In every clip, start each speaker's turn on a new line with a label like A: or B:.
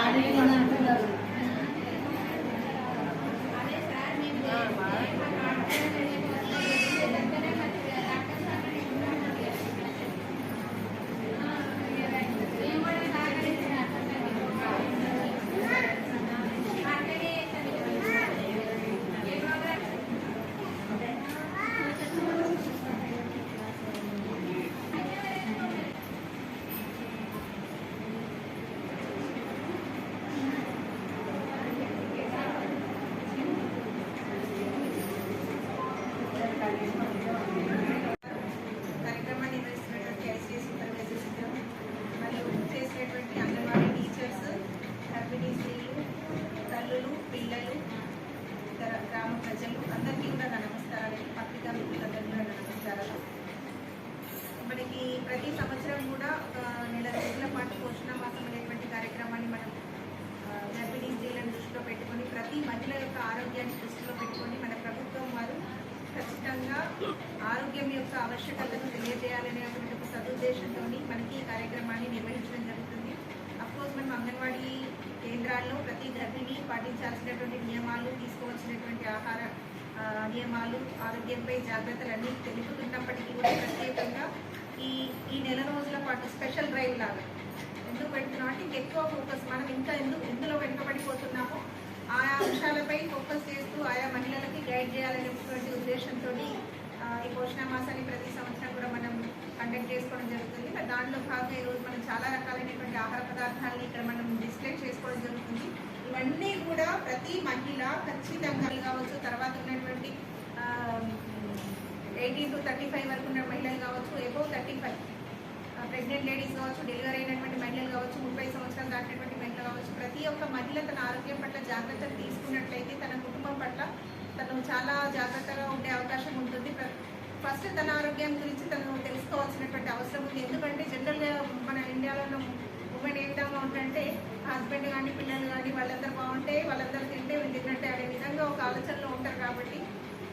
A: ആരെയും ప్రతి సంవత్సరం కూడా ఒక నెల రోజుల పాటు పోషణ మాసం అనేటువంటి కార్యక్రమాన్ని మనం గర్భిణీ స్త్రీలను దృష్టిలో పెట్టుకొని ప్రతి మహిళ యొక్క ఆరోగ్యాన్ని దృష్టిలో పెట్టుకొని మన ప్రభుత్వం వారు ఖచ్చితంగా ఆరోగ్యం యొక్క ఆవశ్యకతను తెలియజేయాలనేటువంటి ఒక సదుద్దేశంతో మనకి ఈ కార్యక్రమాన్ని నిర్వహించడం జరుగుతుంది. అఫ్కోర్స్ మనం అంగన్వాడీ కేంద్రాల్లో ప్రతి గర్భిణి పాటించాల్సినటువంటి నియమాలు తీసుకోవాల్సినటువంటి ఆహార నియమాలు ఆరోగ్యంపై జాగ్రత్తలన్నీ తెలుపుతున్నప్పటికీ కూడా ప్రత్యేకంగా ఈ ఈ నెల రోజుల పాటు స్పెషల్ డ్రైవ్ లాగా. ఎందుకు పెడుతున్నాం అంటే ఎక్కువ ఫోకస్ మనం ఇంకా ఎందుకు ఎందులో వెనుకబడిపోతున్నామో ఆయా అంశాలపై ఫోకస్ చేస్తూ ఆయా మహిళలకి గైడ్ చేయాలనేటువంటి ఉద్దేశంతో ఈ పోషణ మాసాన్ని ప్రతి సంవత్సరం కూడా మనం కండక్ట్ చేసుకోవడం జరుగుతుంది. మరి దాంట్లో భాగంగా ఈరోజు మనం చాలా రకాలైనటువంటి ఆహార పదార్థాలని ఇక్కడ మనం డిస్ప్లే చేసుకోవడం జరుగుతుంది. ఇవన్నీ కూడా ప్రతి మహిళ ఖచ్చితంగా కావచ్చు తర్వాత ఉన్నటువంటి ఎయిటీన్ టు థర్టీ ఫైవ్ వరకు ఉన్న మహిళలు కావచ్చు ఎబో ప్రెగ్నెంట్ లేడీస్ కావచ్చు డెలివరీ అయినటువంటి మహిళలు కావచ్చు ముప్పై సంవత్సరాలు దాటినటువంటి మహిళలు కావచ్చు ప్రతి ఒక్క మహిళ తన ఆరోగ్యం పట్ల జాగ్రత్తలు తీసుకున్నట్లయితే తన కుటుంబం పట్ల తను చాలా జాగ్రత్తగా ఉండే అవకాశం ఉంటుంది. ఫస్ట్ తన ఆరోగ్యం గురించి తను తెలుసుకోవాల్సినటువంటి అవసరం ఉంది. ఎందుకంటే జనరల్గా మన ఇండియాలో ఉమెన్ ఏ విధంగా ఉంటుందంటే హస్బెండ్ కానీ పిల్లలు కానీ వాళ్ళందరూ బాగుంటే వాళ్ళందరూ తింటే తిన్నట్టే అనే విధంగా ఒక ఆలోచనలో ఉంటారు కాబట్టి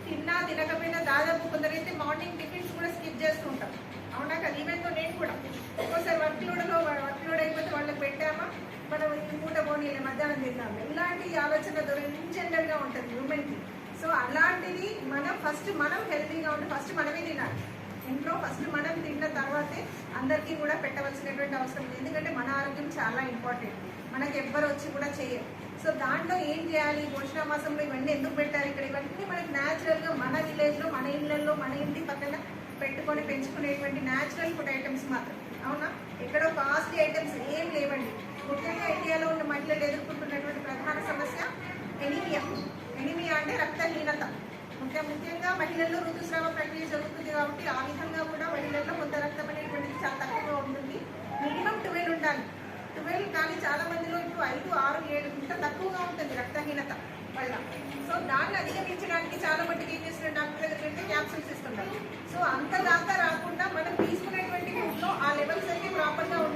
A: తిన్నా తినకపోయినా దాదాపు కొందరైతే మార్నింగ్ టిఫిన్స్ కూడా స్కిప్ చేస్తుంటాం అవునా కదా? ఈవెన్తో నేను కూడా. ఒక్కోసారి వర్క్ లోడ్లో వర్క్ లోడ్ అయిపోతే వాళ్ళకి పెట్టామా? మనం ఈ పూట పోనీ మధ్యాహ్నం తిన్నాము ఇలాంటి ఆలోచన జనరల్గా ఉంటుంది ఉమెన్కి సో అలాంటిది మనం ఫస్ట్ మనం హెల్తీగా ఉంటే ఫస్ట్ మనమే తినాలి. ఇంట్లో ఫస్ట్ మనం తిన్న తర్వాతే అందరికీ కూడా పెట్టవలసినటువంటి అవసరం ఉంది ఎందుకంటే మన ఆరోగ్యం చాలా ఇంపార్టెంట్. మనకి ఎవ్వరు వచ్చి కూడా చేయరు. సో దాంట్లో ఏం చేయాలి? పోషణ మాసంలో ఇవన్నీ ఎందుకు పెట్టాలి ఇక్కడ? ఇవన్నీ మనకి న్యాచురల్గా మన విలేజ్లో మన ఇళ్ళల్లో మన ఇంటి పక్కన పెట్టుకొని పెంచుకునేటువంటి న్యాచురల్ ఫుడ్ ఐటమ్స్ మాత్రం అవునా? ఎక్కడో కాస్ట్లీ ఐటమ్స్ ఏం లేవండి. ముఖ్యంగా ఇండియాలో ఉన్న మహిళలు ఎదుర్కొంటున్నటువంటి ప్రధాన సమస్య ఎనీమియా. ఎనీమియా అంటే రక్తహీనత ముఖ్య ముఖ్యంగా మహిళల్లో ఋతుస్రావ ప్రక్రియ జరుగుతుంది కాబట్టి ఆ విధంగా కూడా మహిళల్లో కొంత రక్తం అనేటువంటిది చాలా తక్కువగా ఉంటుంది మినిమం ట్వెల్వ్ ఉండాలి ట్వెల్వ్ కానీ చాలా మందిలో ఇప్పుడు ఐదు ఆరు ఏడు ఇంత తక్కువగా ఉంటుంది రక్తహీనత వల్ల. సో దాన్ని అధిగమించడానికి చాలా మట్టుకు ఏం చేస్తున్నారు